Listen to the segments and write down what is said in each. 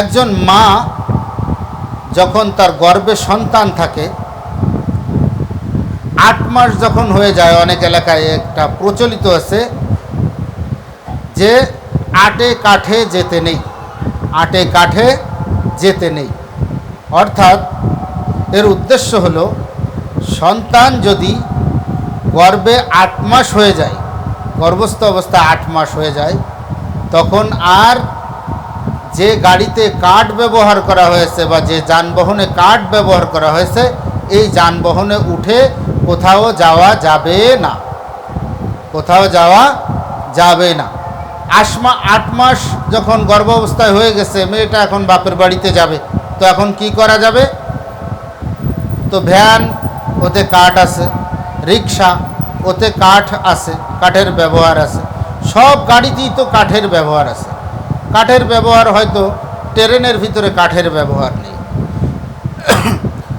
একজন মা যখন তার গর্ভে সন্তান থাকে, আট মাস যখন হয়ে যায়, অনেক এলাকায় একটা প্রচলিত আছে যে আটে কাঠে যেতে নেই, আটে কাঠে যেতে নেই। অর্থাৎ এর উদ্দেশ্য হলো, সন্তান যদি গর্ভে আট মাস হয়ে যায়, গর্ভস্থ অবস্থা আট মাস হয়ে যায়, তখন আর যে গাড়িতে কাঠ ব্যবহার করা হয়েছে বা যে যানবাহনে কাঠ ব্যবহার করা হয়েছে, এই যানবাহনে উঠে কোথাও যাওয়া যাবে না। কোথাও যাওয়া যাবে না। আসমা আট মাস যখন গর্ভ অবস্থায় হয়ে গেছে, মেয়েটা এখন বাপের বাড়িতে যাবে। তো এখন কি করা যাবে? তো ভ্যান, ওতে কাঠ আছে। রিক্সা ওতে কাঠ আছে। কাঠের ব্যবহার আছে। সব গাড়িতেই তো কাঠের ব্যবহার আছে। কাঠের ব্যবহার হয়তো ট্রেনের ভিতরে কাঠের ব্যবহার নেই।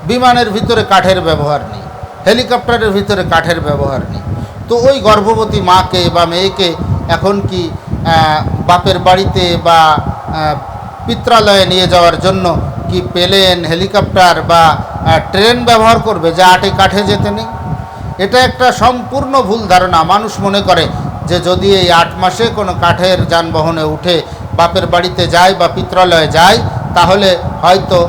বিমানের ভিতরে কাঠের ব্যবহার নেই। হেলিকপ্টারের ভিতরে কাঠের ব্যবহার নেই। তো ওই গর্ভবতী মাকে বা মেয়েকে এখন কি বাপের বাড়িতে বা পিত্রালয়ে নিয়ে যাওয়ার জন্য কি প্লেন, হেলিকপ্টার বা ট্রেন ব্যবহার করবে যা আটে কাঠে যেতে নেই? এটা একটা সম্পূর্ণ ভুল ধারণা। মানুষ মনে করে যে যদি এই আট মাসে কোনো কাঠের যানবাহনে উঠে বাপের বাড়িতে যায় বা পিত্রালয়ে যায় তাহলে হয়তো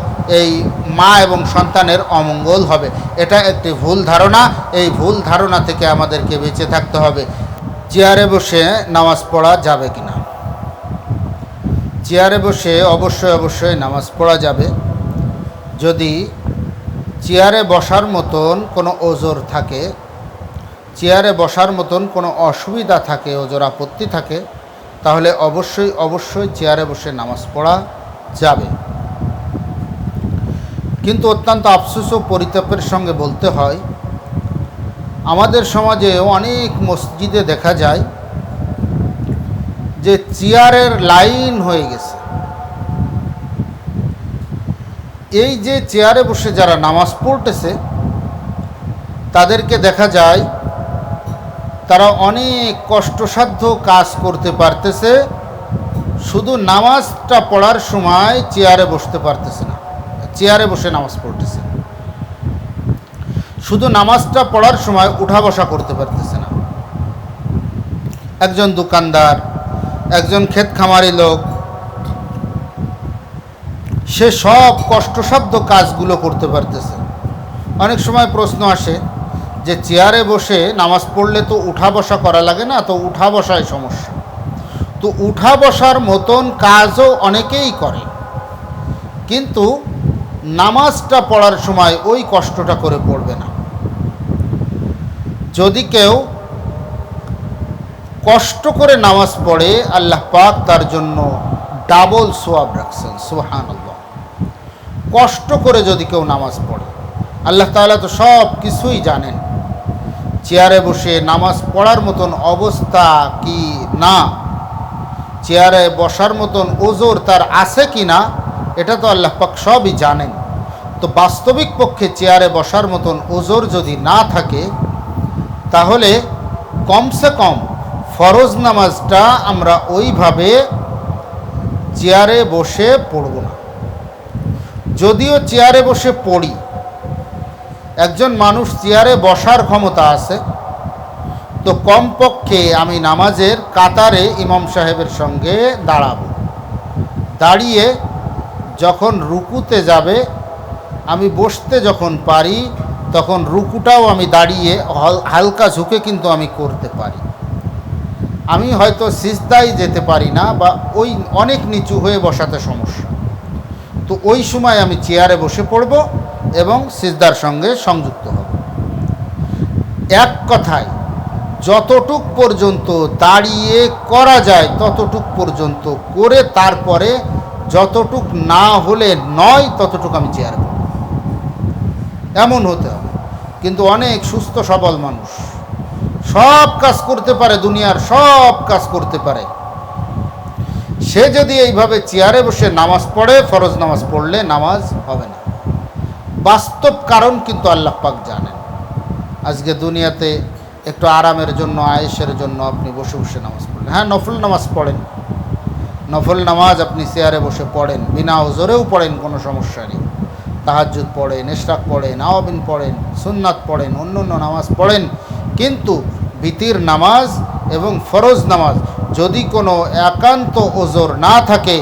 এই মা এবং সন্তানের অমঙ্গল হবে। এটা একটি ভুল ধারণা। এই ভুল ধারণা থেকে আমাদেরকে বেঁচে থাকতে হবে। চেয়ারে বসে নামাজ পড়া যাবে কি না চেয়ারে বসে অবশ্যই অবশ্যই নামাজ পড়া যাবে। যদি চেয়ারে বসার মতন কোনো ওজোর থাকে, চেয়ারে বসার মতন কোনো অসুবিধা থাকে, ওজোর আপত্তি থাকে তাহলে অবশ্যই অবশ্যই চেয়ারে বসে নামাজ পড়া যাবে। কিন্তু অত্যন্ত আফসোস ও পরিতাপের সঙ্গে বলতে হয়, আমাদের সমাজে অনেক মসজিদে দেখা যায় যে চেয়ারের লাইন হয়ে গেছে। এই যে চেয়ারে বসে যারা নামাজ পড়তেছে, তাদেরকে দেখা যায় তারা অনেক কষ্টসাধ্য কাজ করতে পারতেছে, শুধু নামাজটা পড়ার সময় চেয়ারে বসতে পারতেছে না, চেয়ারে বসে নামাজ পড়তেছে। শুধু নামাজটা পড়ার সময় উঠা বসা করতে পারতেছে না। একজন দোকানদার, একজন ক্ষেত খামারি লোক, সে সব কষ্টসাধ্য কাজগুলো করতে পারতেছে। অনেক সময় প্রশ্ন আসে যে চেয়ারে বসে নামাজ পড়লে তো উঠা বসা করা লাগে না, তো উঠা বসায় সমস্যা। তো উঠা বসার মতন কাজও অনেকেই করে। কিন্তু নামাজটা পড়ার সময় ওই কষ্টটা করে পড়বে না। যদি কেউ কষ্ট করে নামাজ পড়ে, আল্লাহ পাক তার জন্য ডাবল সোয়াব রাখছেন সুহান কষ্ট করে যদি কেউ নামাজ পড়ে, আল্লাহ তাআলা তো সব কিছুই জানেন। চেয়ারে বসে নামাজ পড়ার মতন অবস্থা কি না? চেয়ারে বসার মতন ওজোর তার আছে কি না? এটা তো আল্লাহ পাক সবই জানেন। তো বাস্তবিক পক্ষে চেয়ারে বসার মতন ওজোর যদি না থাকে, তাহলে কমসে কম ফরজ নামাজটা আমরা ওইভাবে চেয়ারে বসে পড়ব না। যদিও চেয়ারে বসে পড়ি একজন মানুষ চেয়ারে বসার ক্ষমতা আছে, তো কমপক্ষে আমি নামাজের কাতারে ইমাম সাহেবের সঙ্গে দাঁড়াবো। দাঁড়িয়ে যখন রুকুতে যাবে, আমি বসতে যখন পারি, তখন রুকুটাও আমি দাঁড়িয়ে হল- হালকা ঝুঁকে কিন্তু আমি করতে পারি। আমি হয়তো সিজদাই যেতে পারি না বা ওই অনেক নিচু হয়ে বসাতে সমস্যা। তো ওই সময় আমি চেয়ারে বসে পড়ব এবং সিজদার সঙ্গে সংযুক্ত হব। এক কথায়, যতটুক পর্যন্ত দাঁড়িয়ে করা যায়, ততটুক পর্যন্ত করে তারপরে যতটুক না হলে নয়, ততটুক আমি চেয়ার পড়ব এমন হতে হবে। কিন্তু অনেক সুস্থ, সবল মানুষ সব কাজ করতে পারে, দুনিয়ার সব কাজ করতে পারে। সে যদি এইভাবে চেয়ারে বসে নামাজ পড়ে, ফরজ নামাজ পড়লে নামাজ হবে না। বাস্তব কারণ কিন্তু আল্লাহ পাক জানেন। আজকে দুনিয়াতে একটু আরামের জন্য আয়েসের জন্য আপনি বসে বসে নামাজ পড়লেন হ্যাঁ নফল নামাজ পড়েন। নফল নামাজ আপনি চেয়ারে বসে পড়েন, বিনা ওজোরেও পড়েন, কোনো সমস্যা নেই। তাহাজ্জুদ পড়েন এশরাক পড়েন আওয়াবিন পড়েন, সুন্নাত পড়েন অন্য অন্য নামাজ পড়েন। কিন্তু ভীতির নামাজ এবং ফরজ নামাজ যদি কোনো একান্ত ওজোর না থাকে,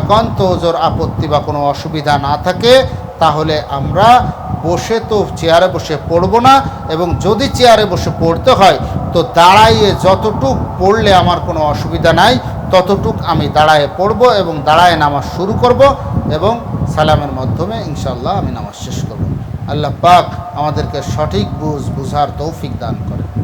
একান্ত ওজোর আপত্তি বা কোনো অসুবিধা না থাকে তাহলে আমরা বসে তো চেয়ারে বসে পড়ব না, এবং যদি চেয়ারে বসে পড়তে হয়, তো দাঁড়াইয়ে যতটুক পড়লে আমার কোনো অসুবিধা নাই, ততটুক আমি দাঁড়ায়ে পড়ব এবং দাঁড়ায় নামাজ শুরু করব এবং সালামের মাধ্যমে ইনশাল্লাহ আমি নামাজ শেষ করব। আল্লাহ পাক আমাদেরকে সঠিক বুঝ, বুঝার তৌফিক দান করে